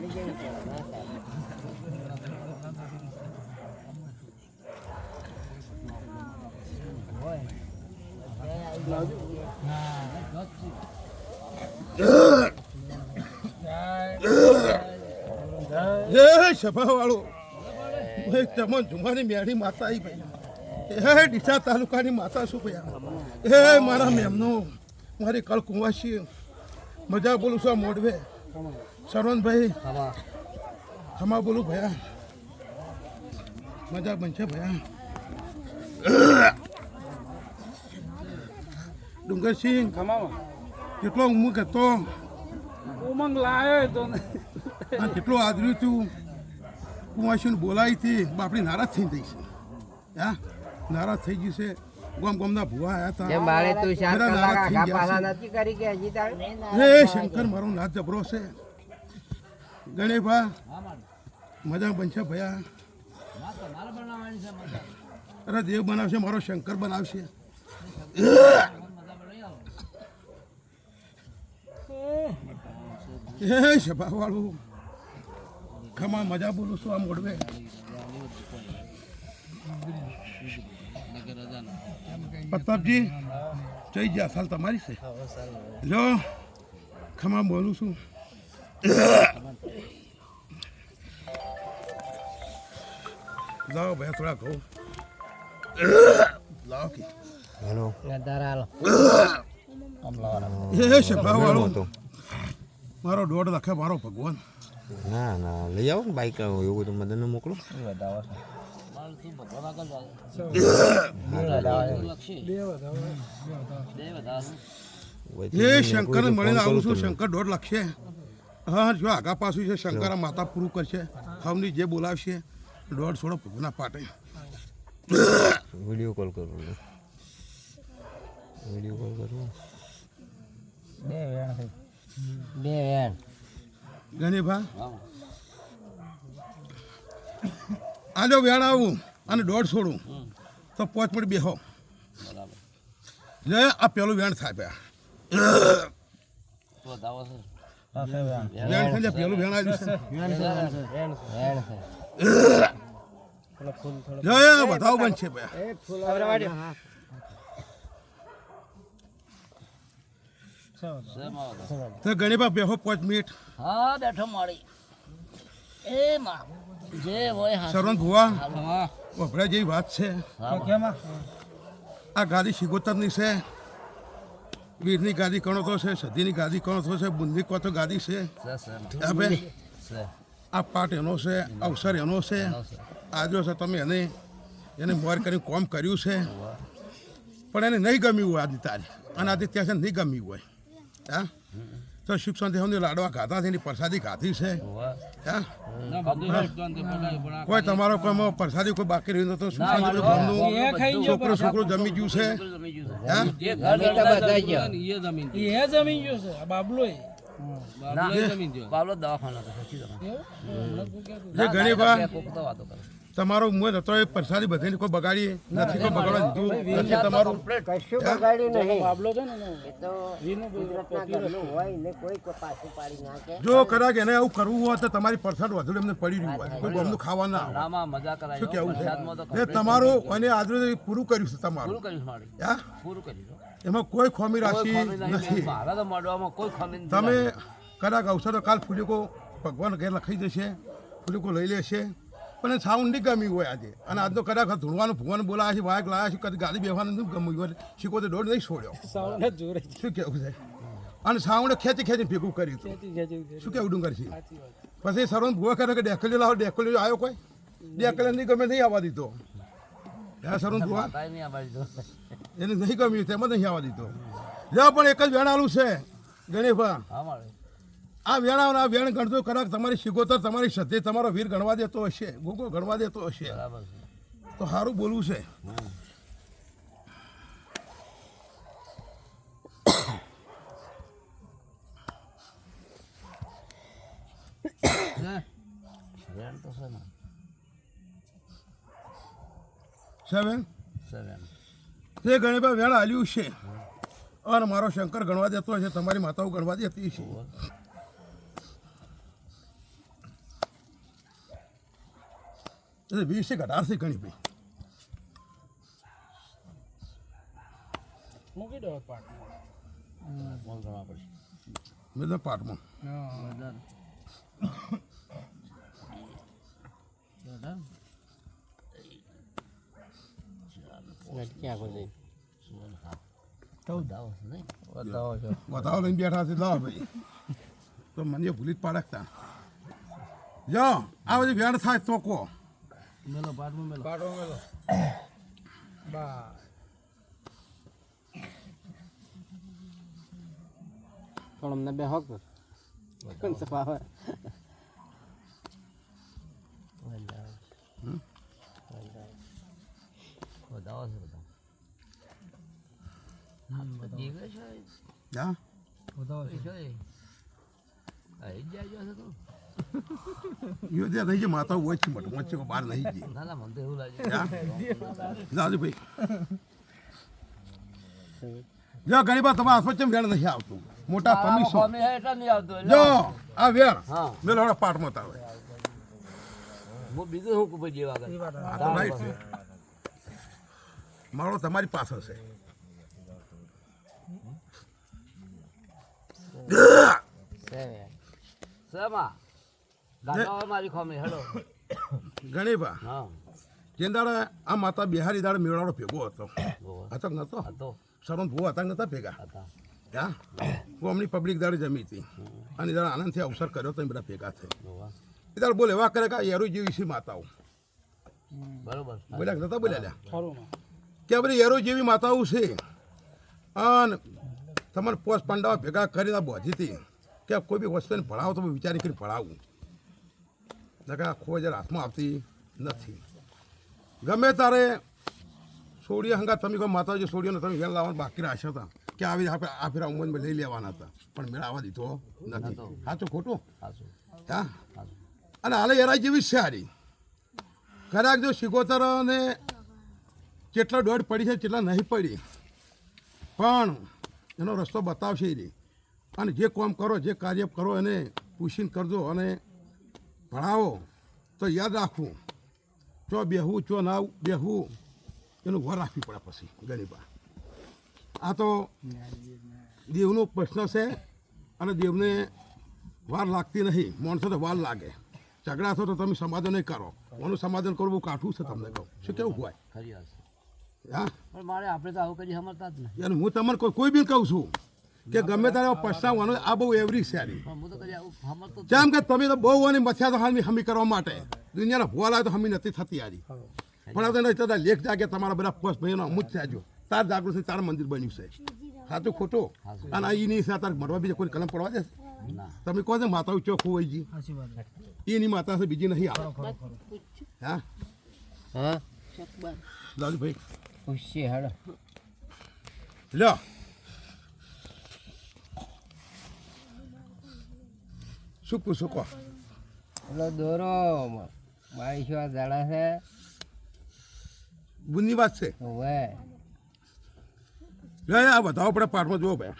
એ સભાવાળો ભાઈ તમે જુમાની મેળી માતા આવી ભાઈ એ ડીસા તાલુકાની માતા શું ભાઈ એ મારા મેમનો, મારી કળ મજા બોલું છું મોડવે સરવણભાઈ ખમા બોલું ભયા. મજા બનશે ભયા. ડુંગરસિંહ કેટલો ઉમંગ હતો? ઉમંગ લાયો તો કેટલો આદર્યું તું. કુંવાસીને બોલાવી હતી. બાપડી નારાજ થઈ ગઈ છે. હા નારાજ થઈ ગયું છે. ગોમ ગોમના ભુવા આવ્યા હતા. મારે તું શાંત કરી કે હજી તાર? હે શંકર મારો નાથ જબરો છે. ગણેભા મજા બનશે ભયા. અરે દેવ બનાવશે, મારો શંકર બનાવશે. હે સભા વાળું ખમા મજા બોલું છું આ મોડવે પ્રતાપજી જઈ ગયા સાલ તમારી છે. જો ખમા બોલું છું. લાવો ભાઈ થોડા કહું લાવો કે. હેલો. ધરાલો એ સભા વાળું. મારો દોઢ લાખે મારો ભગવાન. ના ના લઈ આવો ને બાઈક એવું બધું મદન મોકલો. એ શંકર મળીને આવું છું શંકર દોઢ લાખ. છે હા જો આગા પાછું છે શંકર આ માતા પૂરું કરશે. હમની જે બોલાવશે દોઢ છોડો ભગવાનના પાટે. વીડિયો કોલ કરું વીડિયો કોલ કરું બે વેણ ગણીભા આજો વેણ. આવું અને દોઢ છોડું તો પોચ પણ બેહો. લે આ પેલું વેણ થાય બે વેણ થઈ જાય પેલું વેણ આવ્યું છે. વેણ જય તો બેહો પાંચ મિનિટ. હા બેઠો મળી. એ માં જે હોય હા સરવણ ભુવા. હા. વપરાય જેવી વાત છે. આ? ગાડી શિગોતરની છે. વીરની ગાદી કણો તો છે સદીની ગાદી કણો તો છે બુંદી કો તો ગાદી છે. હવે આ પાઠ એનો છે અવસર એનો છે. આજો છે તમે એને એને મોર કરીને કોમ કર્યું છે. પણ એને નહીં ગમ્યું હોય આજની તારીખ અને આજે ત્યાં છે નહીં ગમ્યું હોય. હા? તો સુખ શાંતિ સમજી લાડવા ખાતા છે એની પ્રસાદી ખાધી છે. કોઈ તમારો કોઈ પ્રસાદી કોઈ બાકી રહ્યું તો સુખ શાંતિ ઘરનું. છોકરો છોકરો જમી ગયું છે. હા? બધા ગયો. એ જમીન ગયો છે બાબલો બાબલો દવાખાના ઘણી વાર તમારો મુએ હતો એ પરસાદી બધાને કોઈ બગાડી નથી કોઈ બગાડવા દીધું નથી તમારું. કશું બગાડ્યું નહીં. બાબલો છે ને એનો. એ તો કુદરતના હોય ને કોઈ કોઈ પાછું પાડી નાખે. જો કદાચ એને એવું કરવું હોય તો તમારી પરસાદ વધુ એમને પડી રહ્યું હોય. કોઈ ગમનું ખાવા ના આવે. મજા કરાય. શું કેવું છે? એ તમારું અને આજુ પૂરું કર્યું છે પૂરું તમારું કર્યું મારી. હા? પૂરું કર્યું એમાં કોઈ ખોમી નહીં, નથી. મારા તો મોઢવામાં કોઈ ખોમી નથી તમે. કદાચ અવસર કાલ ફૂલીકો ભગવાન ઘેર લખાઈ જશે ફૂલીકો લઈ લેશે. પણ સાઉન્ડ નહીં ગમી હોય આજે. અને આજનો કદાચ ધૂળવાનું ભૂવાનું બોલાયા છે વાયક લાયા છે કદી ગાડી બેહવાનું નથી ગમ્યું હોય શીખો તો દોડ નહીં છોડ્યો. સાવને જોરે શું કેવું છે? અને સાઉન્ડ ખેંચી ખેંચી ભેગું કર્યું હતું શું કેવું ડુંગર છે? પછી સરવન ભૂવા કરે કે ડેકલી લાવો ડેકલી આવ્યો કોઈ? ડેકલી નહીં ગમે નહીં આવવા દીધો. હે સરવન ભૂવા. એને નહીં ગમ્યું તેમાં નહીં આવવા દીધો. લે પણ એક જ વેણાલું છે ગણેશભા. હા મારે આ વેણાઓ આ વેણ ગણતો કરાક તમારી શિગોતર તમારી શ્રદ્ધે તમારો વીર ગણવા દેતો હશે ગોગો ગણવા દેતો હશે. તો સારું બોલવું છે. સેવેન વેણ. તે ગણેશભાઈ વેણ? હાલ્યું છે. અને મારો શંકર ગણવા દેતો હશે તમારી માતાઓ ગણવા દેતી છે એટલે વીસે અઢારથી ગણી ભાઈ. મૂકી દો મેં તો પાઠમાં. બતાવો લઈને બેઠા છે લાવો ભાઈ. તો મને ભૂલી જ પાડકતા જો આ બધી વેણ થાય તો કો મેલો પાટમાં મેલો. પાડો મેલો. બા પણ અમને બે હક કોણ સફાવે બતાવો છે. બધા જીવે છે આઈ જાય છે તું. યો ત્યાં નહીં જે માતા હોય છે મોટું વચ્ચે બહાર નહીં એવું લાગે. જા. જાજુ ભાઈ જો ઘણી વાર તમારા હાથમાં ચેમ વેળ નહીં આવતું? મોટા કમિશન જો આ વેળ મેલો પાટમાં તાવે બીજું શું જેવા મારો તમારી પાછળ છે. શેમાં? મારી ખોમી ઘણી હા. જે દાડે આ માતા બિહારી દાડે મેળાનો ભેગો હતો. હતો. નતો? હતો. સરોન ભૂ હતા નતા ભેગા? હતા. હા? હું અમની પબ્લિક દાડે જમી હતી. અને દાડે આનંદથી અવસર કર્યો તો એ બધા ભેગા થઈ એ દાડે બોલે એવા કરે કે યારો જેવી છે માતાઓ. બરોબર. બોલ્યા કે નતા બોલ્યા? લ્યા? કે બધી યારો જેવી માતાઓ છે. અને તમારે પોસ્ટ પાંડાઓ ભેગા કરીને બોધી હતી. કે કોઈ બી વસ્તુને ભણાવો તો વિચારી કરીને ભણાવું. આ ખોજ હાથમાં આવતી નથી. ગમે તારે સોડિયા હંગા તમે કોઈ માતાજી સોડિયોને તમે વેલ લાવવાનું બાકી રાખ્યા હતા કે આવી આપણે આ ફેરા ઉંમરમાં લઈ લેવાના હતા પણ મેળ આવવા દીધો નથી. સાચું ખોટું? હા? અને હાલે એરા જેવી સારી. કદાચ જો શિકોતર ને કેટલા દોઢ પડી છે કેટલા નહીં પડી. પણ એનો રસ્તો બતાવશે એ રહી. અને જે કામ કરો જે કાર્ય કરો એને પૂછીને કરજો અને ભણાવો. તો યાદ રાખવું ચો બેહવું ચો ના બેહવું એનું વર રાખવી પડે પછી ગરીબા. આ તો દેવનો પ્રશ્ન છે અને દેવને વાર લાગતી નહીં. માણસો તો વાર લાગે. ઝઘડા થો તો તમે સમાધાન નહીં કરો. એનું સમાધાન કરવું બહુ કાઠું છે તમને કહું. શું કેવું હોય? હા? મારે આપણે તો આવું કદી સમજતા જ નહીં હું તમને કોઈ કોઈ બી કહું છું. કે ગમે તારે પછતાવવાનો આ બહુ એવરી સારી આવું જેમ કે તમે તો બહુ અને મથ્યા તો હામી હમી કરવા માટે. દુનિયાના ભૂવા લાવે તો હમી નથી થતી આરી પણ હવે તને લેખ જાગે તમારા બધા પોસ્ટ ભાઈઓનો અમુક થયા જો તાર જાગૃતિ તાર મંદિર બન્યું છે. સાચું ખોટું? અને એ નહીં તાર મરવા બીજા કોઈ કલમ પડવા દે તમે કહો છો માતા ચોખ્ખું હોય જી. એની માતા છે બીજી નહીં આવે. હા? હા? દાદુભાઈ લ્યો. શું પૂછું એટલે દોરો બાવીસો દાડા છે? બુંદી વાત છે. હવે. લે આ બતાવો આપણે પાઠમાં જોવો ભાઈ.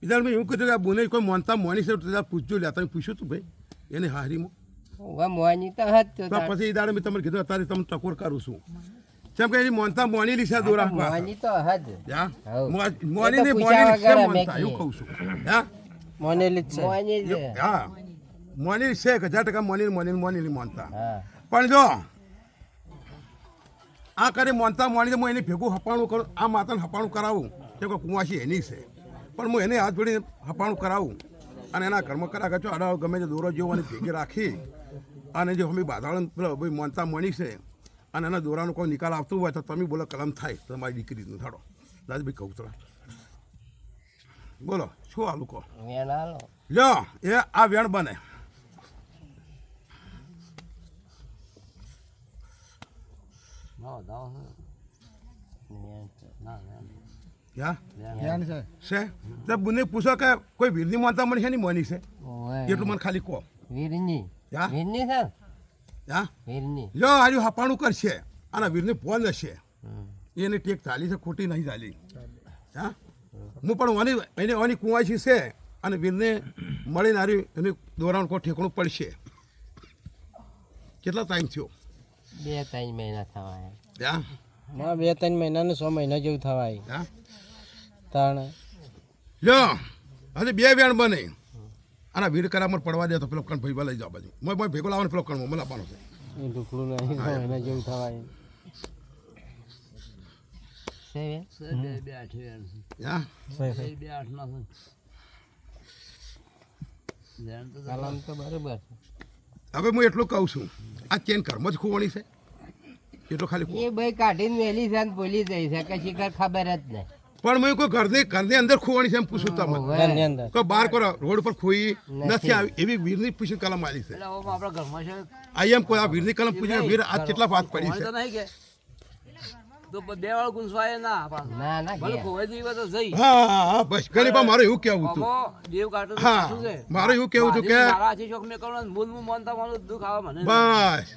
બીજા એવું કીધું કે આ બુને કોઈ મોનતા મોની છે તો પૂછજો લે તમે પૂછ્યું તું ભાઈ? એને હારીમાં. મોની તો પછી એ દાડે મેં તમને કીધું અત્યારે તમને ટકોર કરું છું. જેમ કે મોનતા મોની લીસા દોરા. મોની તો હદ. મોની ને મોની લીસે મોનતા એવું કહું છું. હા મોની જ મોની હા. મોની છે એક હજાર ટકા મોની મોની મોની મોનતા. પણ જો આ કરે મોનતા મોની તો હું એને ભેગું હપાણું કરું આ માતાને હપાણું કરાવું. કેમ કે કુંવાસી એની છે. પણ હું એને હાથ જોડીને હપાણું કરાવું. અને એના કર્મ કરા કચો અડાવ ગમે તે દોરો જેવો અને ભેગી રાખી. અને જે અમે બાધાળ મોનતા મોની છે અને એના દોરાનો કોઈ નિકાલ આવતું હોય તો તમે બોલો કલમ થાય. તો તમારી દીકરીનું થાડો દાદભાઈ કહું તો બોલો શું વેણ હાલો. લ્યો એ આ વેણ બને. બુને પૂછો કે કોઈ વીરની માનતા મળી છે ની મોની છે. એટલું મને ખાલી કહો. વીરની? વીરની છે? યા લ્યો આર્યું હપાણું કરશે. અને વીરની ફોન હશે. એની ટેક ચાલી છે ખોટી નહીં ચાલી. હા? હું પણ ઓની એને ઓની કુંવાસી છે અને વીરને મળીને હારી એને દોરાણ કોઈ ઠેકણું પડશે. કેટલા ટાઈમ થયો? બે ત્રણ મહિના થવાય. ના બે ત્રણ મહિના ને સો મહિના જેવું થવાય. હા? તાણ. લ્યો હજી બે વેણ બને. આના વીડ કરામર પડવા દે તો પેલો કણ ભાઈ લઈ જાવ બાજુ. મોય મોય ભેગો લાવવાનો પેલો કણ મને આપવાનો છે. એ ઢુકડું નહીં મહિના જેવું થવાય. હવે હું એટલું કહું છું આ ચેન કર્મ જ ખોવાણી છે. એટલું ખાલી. એ ભાઈ કાઢીને વેલી છે ને પોલી જઈ છે કે શિખર ખબર જ નહીં. પણ મેં કોઈ ઘરની ઘરની અંદર ખોવાની છે એમ પૂછું તમને. કોઈ બહાર કોઈ રોડ પર ખોઈ નથી. આવી. એવી વીરની પૂછી કલમ આવી છે. એટલે હવે આપણા ઘરમાં છે. આ એમ કોઈ આ વીરની કલમ પૂછી વીર આ કેટલા વાત પડી છે તો નહીં કે. બે વાળ ગુંસવાય ના ના ના ભલે ખોવાઈ જઈ તો જઈ હા હા હા બસ. ઘણી વાર એવું કેવું હતું દેવ છે. મારું એવું કહેવું હતું કે મારા હાથી શોખ મેં કરવાનો, મૂળ મૂળ માનતા માનું દુઃખ આવે મને. બસ.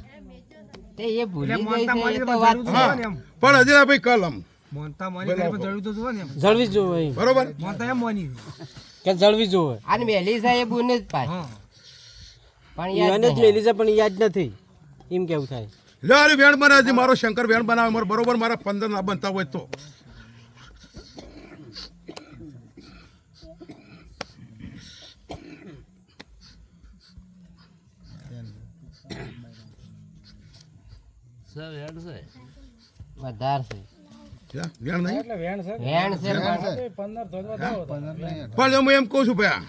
તે એ ભૂલી જાય છે એ તો વાત છે. હા પણ હજી આ ભાઈ કલમ જળવી જોવે બરોબર? કે જળવી જોવે. અને વેલી છે એ બુને જ પણ યાદ જ વેલી છે પણ યાદ નથી. એમ કેવું થાય? લે અરે વેણ બનાવે મારો શંકર વેણ બનાવે મારો બરોબર મારા પંદર ના બનતા હોય તો. સર હેડ છે. વધાર છે. પણ હું એમ કહું છું ભાઈ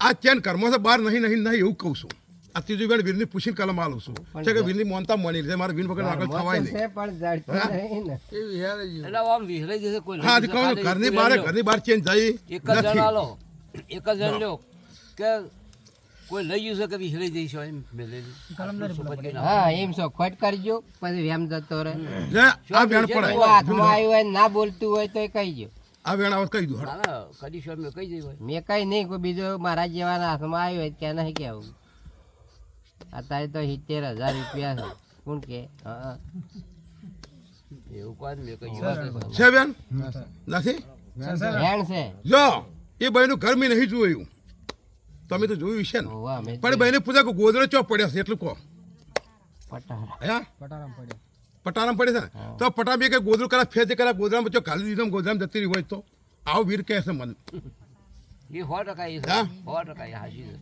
આ ચેન કર્મ છે બહાર નહીં નહીં નહીં એવું કહું છું. આ ત્રીજું વેણ વીરની પૂછીને કલમ આલું છું છે કે વીરની મોનતા મળી છે મારે વીર વગર આગળ થવાય નહીં. છે પણ જડતું નહીં ને. એટલે આમ વિહરાઈ જશે કોઈ લઈ હા. કહું ઘરની એક બહાર ઘરની બહાર ચેન જઈ જ જણ નથી. એક જ જણ લ્યો. કે કોઈ લઈ ગયું છે કે જઈશ એમ? મેલેલી. હા એમ છો. ખોટ કરજો પછી વેમ જતો રહે. આ વેણ પડાય? હાથમાં આવ્યું હોય ના બોલતું હોય તો એ કહીજો આ વેણ આવત કહી દઉં ના કદી શોપ મેં કઈ જઈ હોય? મેં કઈ નહીં કોઈ બીજો મારા જેવાના હાથમાં આવ્યો હોય ત્યાં નહીં કેવું અત્યારે તો સિત્તેર હજાર રૂપિયા છે. કોણ કે? હા એવું કોઈ મેં કહ્યું છે બેન નથી? વેણ છે. જો એ બહેનું ઘર મેં નહીં જોયું તમે તો જોયું છે ને. પણ બહેને પૂછા કે ગોદડો ચો પડ્યા છે એટલું કહો. પટારા. હે? પટારામ પડે છે ને? તો પટામ બે કે ગોદડું કરા ફેર કરા ગોદડામાં ચો ખાલી દીધો ગોદરામ જતી રહી હોય તો. આવો વીર કહે છે મને. એ સો ટકા એ સો ટકા એ હાચી છે.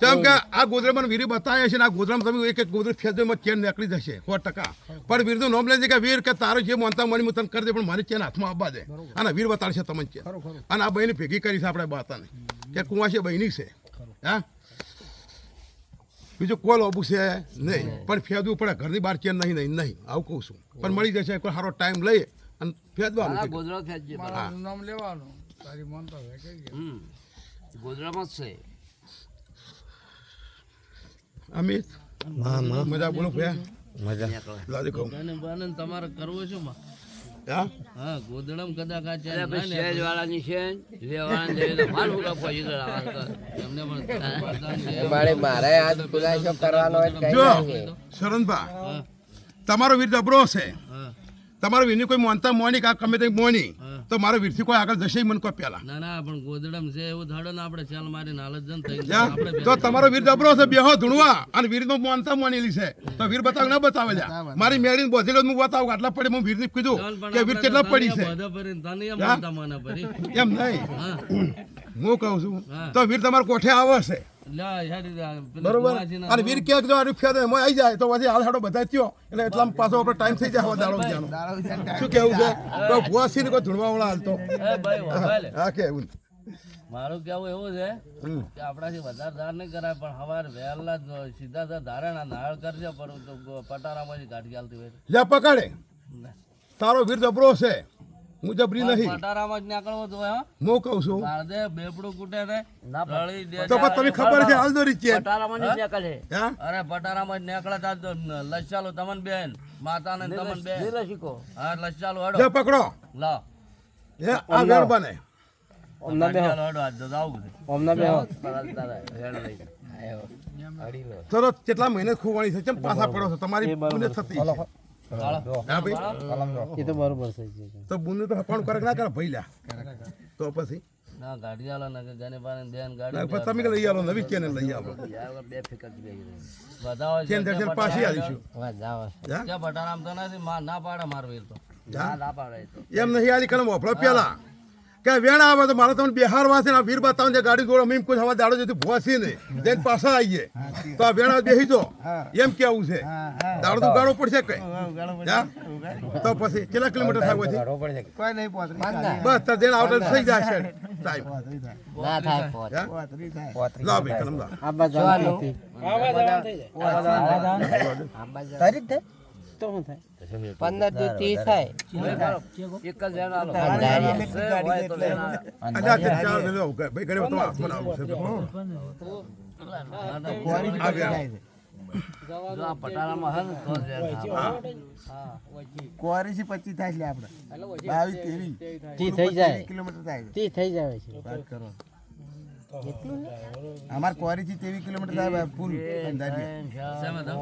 કેમ કે આ ગોદડામાં વીર બતાવે છે ને આ ગોદરામાં તમે એક એક ગોદડું ફેર એમાં ચેન નીકળી જશે. સો ટકા. પણ વીરનું નામ લે છે કે વીર કે તારો જે માનતા મની હું તને કરી દે પણ મારી ચેન હાથમાં આવવા દે. અને વીર બતાડશે તમને ચેન. અને આ બહેની ભેગી કરી છે આપણે બાતાને. કે કુંવાશી બહેની છે. હા? બીજું કોલ ઓબુ છે નહીં. પણ ફેદવું પડે ઘરની બહાર ચેન નહીં નહીં નહીં. આવું કહું છું. પણ મળી જશે કોઈ સારો ટાઈમ લઈએ અને ફેદવાનું ગોધરા ફેંચજે હા. હમ. ગોધરામાં જ છે. અમિત મજા બોલો ભયા. મજા. લાદી કહું. તમારે કરવું શું માં? હા? હા ગોદડમ કદાચ આ એટલે શેજ વાળાની છે લેવાના લેવી માલ હુકા પહોંચી તો એમને પણ મારે મારે ખુલાસો કરવાનો હોય કઈ જો શરણભા તમારો વીર જબરો છે. હા. તમારો વિની કોઈ મોનતા મોની કા ગમે તે મોની તો મારો વીરથી કોઈ આગળ જશે મને કોઈ પેલા ના ના પણ ગોદડમ છે એવું ધડો ને આપણે ચાલ મારી નાલજ જન થઈ તો તમારો વીર જબરો છે બેહો ધૂણવા. અને વીર નો મોનતા મોનેલી છે. તો વીર બતાવ ના બતાવે જા મારી મેળીને બોધેલો હું બતાવું આટલા પડી હું વીરને કીધું કે વીર કેટલા પડી છે. એમ નહીં. હા કહું છું તો વીર તમારા કોઠે આવે છે. બરોબર? અને વીર ક્યાંક જો એમાં આવી જાય તો પછી હાલ હાડો બધા થયો. એટલે એટલામાં પાછો આપણે ટાઈમ થઈ જાય દાડો જાનો શું કેવું છે? તો ને કોઈ હાલતો. હા કેવું મારું કેવું એવું છે. કે આપણાથી વધારે ધાર નહીં કરાય પણ હવાર વહેલા સીધા સીધા ધારણા નાળ કરશે પરંતુ પટારામાંથી ગાડી ચાલતી હોય લે પકડે. તારો વીર જબરો છે. હું જબરી નહીં. પટારામાં જ નીકળવો તો હા. હું કહું છું. મારે બેપડું કૂટે ને રળી દે તો પણ તમે ખબર છે હાલ દોરી છે પટારામાં જ નીકળે. હા? અરે પટારામાં જ નીકળે તા તો તમન બેન માતાને તમન બેન. લે શીખો. હા લચાલો હડો. હડો પકડો. લાવ એ આ ઘર બને. લચાલો હડો આજ તો આવું ઓમના બે તારા હેડ તરત કેટલા મહિને ખોવાણી છે કેમ પાછા પડો છો? તમારી પુણ્ય થતી છે. ભાઈ. એ તો બરોબર છે. તો બુંદુ તો હપાણું કરે ના કરે? ભાઈ લ્યા. તો પછી? ના ગાડી આલો ને જેને પાસે બેન ગાડી પછી તમે લઈ આવો નવી કેને લઈ આવો. બે ફેકર ગઈ બધા કેન દર્શન પાછી આવીશું. જાઓ જા. ત્યાં પટારામ તો નથી ના પાડે માર વીર તો. જા. ના પાડે એમ નહીં આલી કલમ વાપરો પેલા. કે વેણા આવે તો મારે તમને બિહાર છે ને આ વીર બતાવો ગાડી જોડો મીમ કોઈ હવા દાડો જતી ભોસી ને જઈને પાછા આવીએ તો આ વેણા બેસી જો. એમ કેવું છે? દાડો તો ગાડો પડશે કઈ તો પછી કેટલા કિલોમીટર થાય પછી? બસ તો જઈને આવડે થઈ જશે. ટાઈમ ના થાય ભાઈ કલમ લાવ. આ બાજુ આવતી. આ બાજુ તો શું થાય? પંદર ત્રીસ થાય. એક જ જણ આલો પચીસ થાય છે આપડે બાવીસ થઈ જાય. કિલોમીટર થાય. થઈ જાય છે વાત કરો. અમારે કોરીથી ત્રેવીસ કિલોમીટર થાય ફૂલ અંધારિયા સેમે તો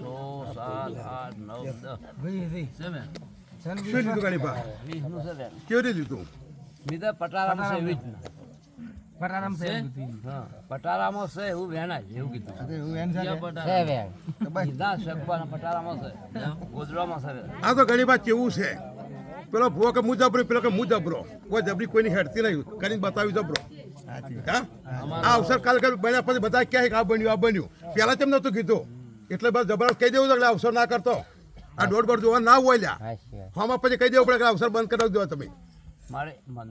સો, સાત, આઠ, નવ, દસ. સેમે શું લીધું ગાડી પા વીસનું છે બેન. કેવી રીતે લીધું? મેં તો પટારામાં. છે એવી જ ને. છે? હા, પટારામાં છે એવું વેણાય એવું કીધું. એવું એમ છે છે પટારા વેણ સીધા શકવાના પટારામાં છે ગોધરામાં છે આ તો ઘણી વાર કેવું છે? પેલો ભૂવો કે મુજબરો જબરો પેલો કે મુજબરો. જબરો કોઈ જબરી કોઈની હેડતી નહીં. કરીને બતાવી જબરો. આ અવસર કાલ બન્યા પછી બધા કહે કે આ બન્યું આ બન્યું પહેલા તેમ નતું કીધું એટલે બસ જબરદસ્ત કહી દેવું એટલે અવસર ના કરતો આ દોઢ બોર્ડ જોવા ના હોય લ્યા હાચી પછી કહી દેવું પડે કે અવસર બંધ કરાવી દો તમે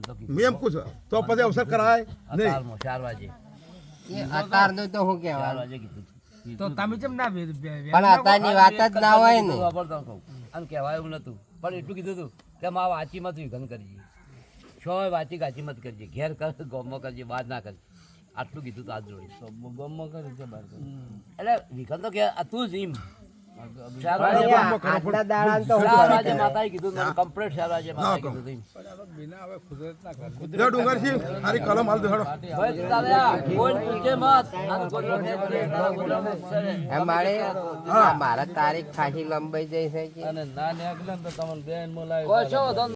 તો મેં એમ પૂછો તો પછી અવસર કરાય નહીં ચાર વાગે અત્યારનું તો પણ અત્યારની વાત જ ના હોય ને વાપરતો કહું આમ કહેવાય એવું નતું પણ એટલું કીધું હતું કે મા વાંચીમાં તું વિઘન કરજે છો વાંચી કાચી મત કરજે. ઘેર કર ગોમમાં કરજે બાદ ના કરજે. આટલું કીધું તો આજ જોડે. ગમમાં કરે છે બાર એટલે વિઘન તો કે તું જ એમ. મારા તારીખ ખાસી લંબાઈ જાય છે